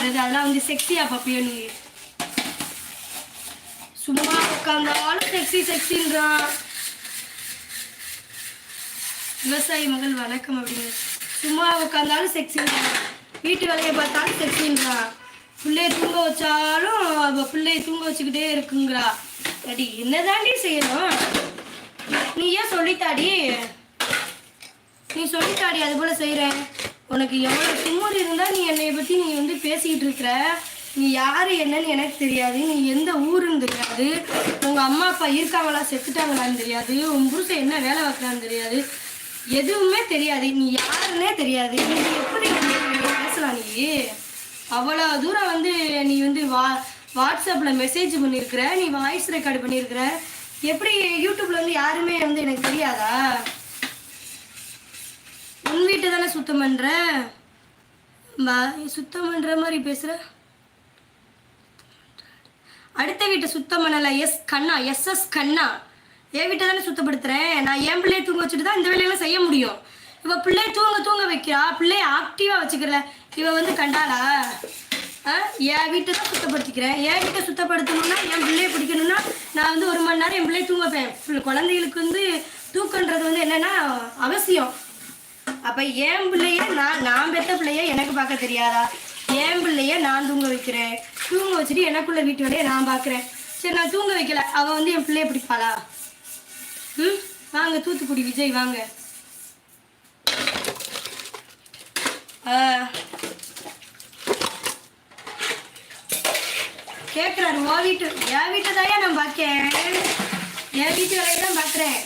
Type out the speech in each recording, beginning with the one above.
அதெல்லாம் வந்து செக்ஸியா பாப்பியோ சும்மா உட்காந்தாலும் செக்ஸி செக்ஸின்றான் விவசாயி மகள் வணக்கம் அப்படிங்க சும்மா உட்காந்தாலும் செக்ஸின்றான் வீட்டு வேலையை பார்த்தாலும் செக்ஸின்றான் பிள்ளைய தூங்க வச்சாலும் அவ பிள்ளைய தூங்க வச்சுக்கிட்டே இருக்குங்கிறா. அடி என்னதாண்டி செய்யணும்? நீ ஏன் சொல்லித்தாடி நீ சொல்லித்தாடி அது போல செய்கிறேன் உனக்கு எவ்வளோ திமுறை இருந்தால் நீ என்னை பற்றி நீ வந்து பேசிக்கிட்டு இருக்கிற? நீ யார் என்னன்னு எனக்கு தெரியாது. நீ எந்த ஊருன்னு தெரியாது. உங்கள் அம்மா அப்பா இருக்காங்களா? செத்துட்டாங்களான்னு தெரியாது. உன் புருஷன் என்ன வேலை பார்க்குறான்னு தெரியாது. எதுவுமே தெரியாது. நீ யாருன்னே தெரியாது. நீ எப்படி பேசலாம் நீ? அவ்வளோ தூரம் வந்து நீ வந்து வா வாட்ஸ்அப்பில் மெசேஜ் பண்ணியிருக்கிற. நீ வாய்ஸ் ரெக்கார்டு பண்ணியிருக்கிற. எப்படி யூடியூப்ல வந்து யாருமே வந்து எனக்கு தெரியாதா? உன் வீட்டை தானே சுத்தம் பண்ணுறேன் வா- சுத்தம் பண்ணுற மாதிரி பேசுகிற அடுத்த வீட்டை சுத்தம் பண்ணலை. எஸ் கண்ணா எஸ் எஸ் கண்ணா. என் வீட்டை தானே சுத்தப்படுத்துகிறேன் நான் என் பிள்ளைய தூங்க வச்சுட்டு தான் இந்த வேலையெல்லாம் செய்ய முடியும். இவ பிள்ளைய தூங்க தூங்க வைக்கிறா. பிள்ளைய ஆக்டிவாக வச்சுக்கிறல. இவ வந்து கண்டாளா? ஆ? என் வீட்டை தான் சுத்தப்படுத்திக்கிறேன் என் வீட்டை சுத்தப்படுத்தணும்னா என் பிள்ளைய பிடிக்கணும்னா நான் வந்து ஒரு மணி நேரம் என் பிள்ளைய தூங்க வைப்பேன். குழந்தைகளுக்கு வந்து தூக்கன்றது வந்து என்னென்னா அவசியம். அப்ப என் பிள்ளைய நான் நான் பெத்த பிள்ளைய எனக்கு பார்க்க தெரியாதா? என் பிள்ளைய நான் தூங்க வைக்கிறேன். தூங்க வச்சுட்டு எனக்குள்ள வீட்டு வேலையை நான் பார்க்குறேன். சரி நான் தூங்க வைக்கல. அவ வந்து என் பிள்ளைய பிடிப்பாளா? ம்? வாங்க தூத்துக்குடி விஜய் வாங்க. கேட்குறாரு ஓ வீட்டு என் வீட்டை தாயா நான் பார்க்கேன். என் வீட்டு வேலையை தான் பார்க்குறேன்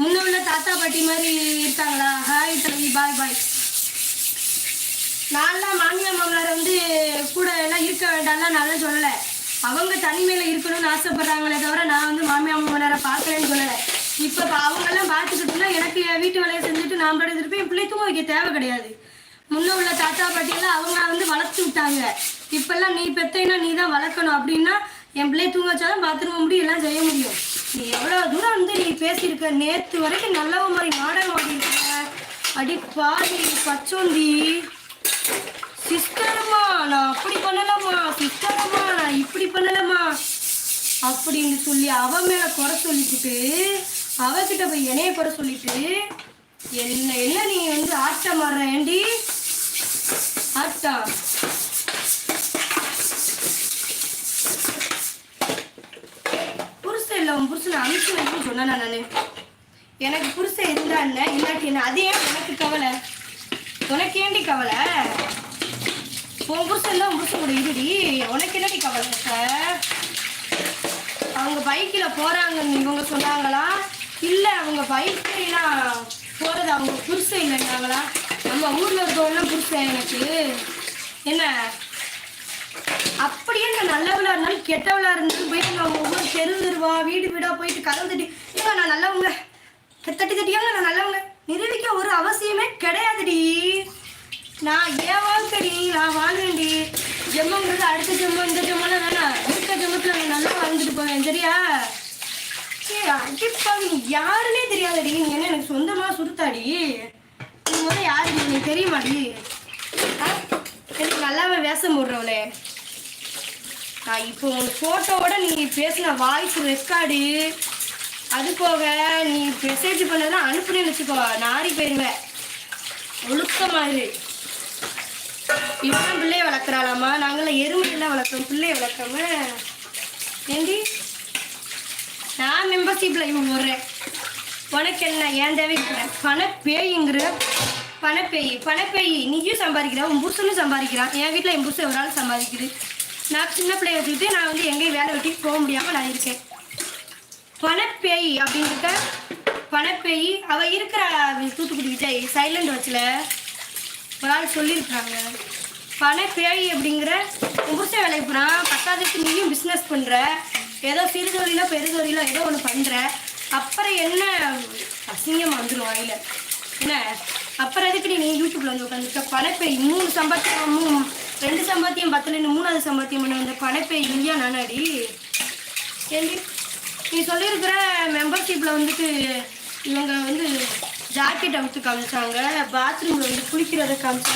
முன்ன உள்ள தாத்தா பாட்டி மாதிரி இருக்காங்களா? ஹாய் தலைவி பாய் பாய் நான்லாம் மாமியார் மாமனார் வந்து கூட எல்லாம் இருக்க வேண்டாம்லாம் நல்லா சொல்லலை. அவங்க தனிமையில் இருக்கணும்னு ஆசைப்படுறாங்களே தவிர நான் வந்து மாமியார் மாமனாரை பார்க்கலன்னு சொல்லலை. இப்போ அவங்கெல்லாம் பார்த்துக்கிட்டுனா எனக்கு என் வீட்டு வேலையை செஞ்சுட்டு நான் படுத்துருப்பேன் என் பிள்ளைக்கும் வைக்க தேவை கிடையாது. முன்ன உள்ள தாத்தா பாட்டியெல்லாம் அவங்க வந்து வளர்த்து விட்டாங்க. இப்பெல்லாம் நீ பெத்தைனா நீ தான் வளர்க்கணும். அப்படின்னா என் பிள்ளை தூங்க வச்சாலும் பாத்ரூம் முடியும் எல்லாம் செய்ய முடியும். நீ எவ்வளோ தூரம் வந்து நீ பேசியிருக்க? நேற்று வரைக்கும் நல்லவ மாதிரி நாடகம் ஆடியிருக்க. அடி பாதி பச்சோந்தி. சிஸ்டரம்மா நான் அப்படி பண்ணலாமா சிஸ்டரம்மா நான் இப்படி பண்ணலாமா அப்படின்னு சொல்லி அவ மேல குறை சொல்லிக்கிட்டு அவகிட்ட போய் என்னைய குறை சொல்லிட்டு என்ன என்ன நீ வந்து ஆட்டம் ஆடுற ஏண்டி? ஆட்டம் புருஷன் இல்லை உன் புருஷனை அனுப்பிச்சு சொன்னேன் நான் எனக்கு புருஷன் இருந்தா என்ன? இல்லாட்டி என்ன? அது ஏன் உனக்கு கவலை? உனக்கு ஏண்டி கவலை? உன் புருஷன் தான் புருஷன் கூட இருடி. உனக்கு என்னடி கவலை சார் அவங்க பைக்கில் போகிறாங்கன்னு இவங்க சொன்னாங்களா? இல்லை அவங்க பைக்கிலாம் போகிறது அவங்க புருஷன் இல்லைன்னாங்களா? நம்ம ஊரில் இருக்கவங்களாம் புருஷன் எனக்கு. என்ன? அப்படியே நான் நல்லவளா இருந்தாலும் கெட்டவளா இருந்தாலும் போயிட்டு நான் ஒவ்வொரு தெரு தெருவா வீடு வீடா போயிட்டு கதவு தட்டி ஏங்க நான் நல்லவங்க? தட்டி தட்டியாங்க நான் நல்லவங்க? நிரூபிக்க ஒரு அவசியமே கிடையாதுடி. நான் ஏன் வாழ்க்கடி நான் வாழ்வேன்டி ஜெம்மங்கிறது அடுத்த ஜெம்மம் இந்த ஜெம்மெல்லாம் வேணாம். இருக்க ஜெம்மத்தில் நான் நல்லா வாழ்ந்துட்டு போவேன் சரியா? ஏ அடிப்பாவி நீ யாருன்னே தெரியாதடி. நீ என்ன எனக்கு சொந்தமாக சுருத்தாடி? நீ முதல்ல யாரு நீ தெரியுமாடி? ஆ? எனக்கு நல்லாவே வேஷம் போடுறவளே. நான் இப்போ உன் ஃபோட்டோவோட நீ பேசின வாய்ஸ் ரெக்கார்டு அது போக நீ மெசேஜ் பண்ணதெல்லாம் அனுப்புனேன்னு வச்சுக்கோ நாரி போயிடுவேன் ஒழுக்கமாயிரு இவன் பிள்ளைய வளர்க்குறாளாமா நாங்களாம் எருமையெல்லாம் வளர்க்குறோம் பிள்ளைய வளர்க்காம. ஏண்டி? நான் மெம்பர்ஷிப்பில் இவன் வர்றேன் உனக்கு என்ன? ஏன் தேவைக்கு பணப்பேய்ங்கிற பணப்பேய் பணப்பேய். நீயும் சம்பாதிக்கிற உன் புருஷனும் சம்பாதிக்கிறான். என் வீட்டில் என் புருஷன் ஒரு ஆள் சம்பாதிக்குது. நான் சின்ன பிள்ளைய வச்சுக்கிட்டு நான் வந்து எங்கேயும் வேலை வெட்டிட்டு போக முடியாமல் நான் இருக்கேன். பணப்பேய் அப்படின்ட்டு பணப்பேய் அவள் இருக்கிற தூத்துக்குடி விஜய் சைலண்ட் வச்சில் ஒரு ஆள் சொல்லியிருக்காங்க பணப்பேய் அப்படிங்கிற உன் வேலைக்கு போகிறான் பத்தாவதுக்கு நீயும் பிஸ்னஸ் பண்ணுற ஏதோ சிறு தொழிலோ பெரு தொழிலோ ஏதோ ஒன்று பண்ணுற அப்புறம் என்ன? அசிங்கம் வந்துடும் வாயில். என்ன? அப்புறம் எதுக்கு நீ யூடியூப்பில் வந்து உட்காந்துருக்க பணப்பேய் மூணு சம்பாத்தியம் மூணு ரெண்டு சம்பாத்தியம் பத்துலன்னு மூணாவது சம்பாத்தியம் பண்ண வந்த பணப்பேய் இந்தியா நானாடி. கேள்வி நீ சொல்லியிருக்கிற மெம்பர்ஷிப்பில் வந்துட்டு இவங்க வந்து ஜாக்கெட் அவுத்து காமிச்சாங்க பாத்ரூம்ல வந்து குளிக்கிறத காமிச்சாங்க.